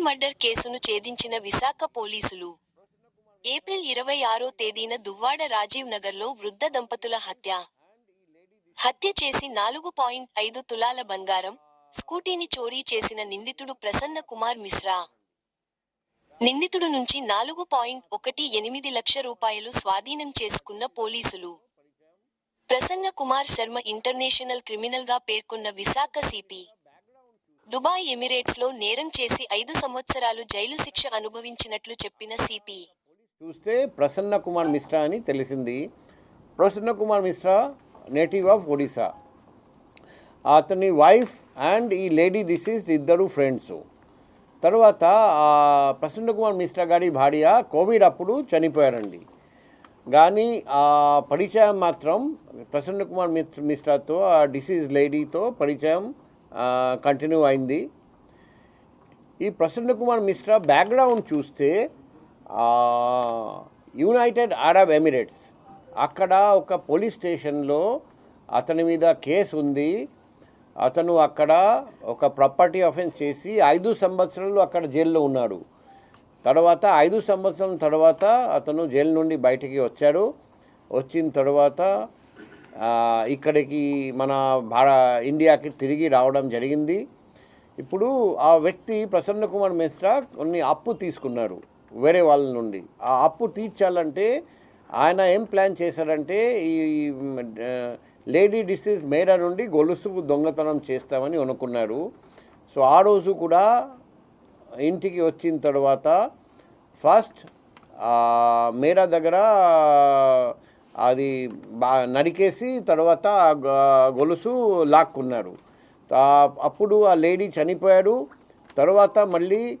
Word కేసును ఛేదించిన విశాఖ పోలీసులు. April ఇరవై ఆరో తేదీన దువ్వాడ రాజీవ్ నగర్లో వృద్ధ దంపతుల హత్య. హత్య చేసి నాలుగు పాయింట్ ఐదు తులాల బంగారం స్కూటీని చోరీ చేసిన నిందితుడు ప్రసన్న కుమార్ మిశ్రా. నిందితుడు నుంచి నాలుగు పాయింట్ ఒకటి ఎనిమిది లక్ష రూపాయలు స్వాధీనం చేసుకున్న పోలీసులు. ప్రసన్న కుమార్ శర్మ ఇంటర్నేషనల్ క్రిమినల్గా పేర్కొన్న విశాఖ సిపి. దుబాయ్ ఎమిరేట్స్లో నేరం చేసి ఐదు సంవత్సరాలు జైలు శిక్ష అనుభవించినట్లు చెప్పిన సిపి. చూస్తే ప్రసన్న కుమార్ మిశ్రా అని తెలిసింది. Prasanna Kumar Mishra native of Odisha. అతని వైఫ్ అండ్ ఈ లేడీ దిస్ ఈస్ ఇద్దరు ఫ్రెండ్స్. తర్వాత ప్రసన్న కుమార్ మిశ్రా గారి భార్య కోవిడ్ అప్పుడు చనిపోయారండి. కానీ ఆ పరిచయం మాత్రం ప్రసన్న కుమార్ మిశ్ర మిశ్రాతో ఆ డిసీజ్ లేడీతో పరిచయం కంటిన్యూ అయింది. ఈ ప్రసన్న కుమార్ మిశ్రా బ్యాక్గ్రౌండ్ చూస్తే యునైటెడ్ అరబ్ ఎమిరేట్స్ అక్కడ ఒక పోలీస్ స్టేషన్లో అతని మీద కేసు ఉంది. అతను అక్కడ ఒక ప్రాపర్టీ అఫెన్స్ చేసి ఐదు సంవత్సరాలు అక్కడ జైల్లో ఉన్నాడు. తర్వాత ఐదు సంవత్సరం తర్వాత అతను జైలు నుండి బయటికి వచ్చాడు. వచ్చిన తర్వాత ఇక్కడికి మన భార ఇండియాకి తిరిగి రావడం జరిగింది. ఇప్పుడు ఆ వ్యక్తి ప్రసన్న కుమార్ మిశ్రా కొన్ని అప్పు తీసుకున్నారు వేరే వాళ్ళ నుండి. ఆ అప్పు తీర్చాలంటే ఆయన ఏం ప్లాన్ చేశారంటే ఈ లేడీ డిసీజ్ మేరా నుండి గొలుసు దొంగతనం చేస్తామని అనుకున్నారు. సో ఆ రోజు కూడా ఇంటికి వచ్చిన తర్వాత ఫస్ట్ మేరా దగ్గర అది బా నరికేసి తర్వాత గొలుసు లాక్కున్నారు. అప్పుడు ఆ లేడీ చనిపోయాడు. తర్వాత మళ్ళీ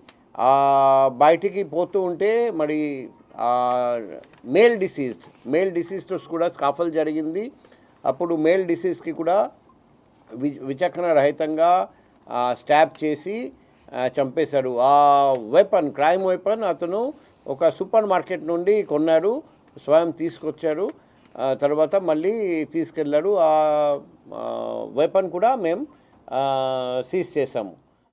బయటికి పోతూ ఉంటే మరి మేల్ డిసీజ్ మేల్ డిసీజ్తో కూడా స్కాఫల్ జరిగింది. అప్పుడు మేల్ డిసీజ్కి కూడా వి విచక్షణ రహితంగా స్టాప్ చేసి చంపేశాడు. ఆ వెపన్ క్రైమ్ వెపన్ అతను ఒక సూపర్ మార్కెట్ నుండి కొన్నాడు స్వయం తీసుకొచ్చాడు. తర్వాత మళ్ళీ తీసుకెళ్ళాడు. ఆ వెపన్ కూడా మేము సీజ్ చేసాము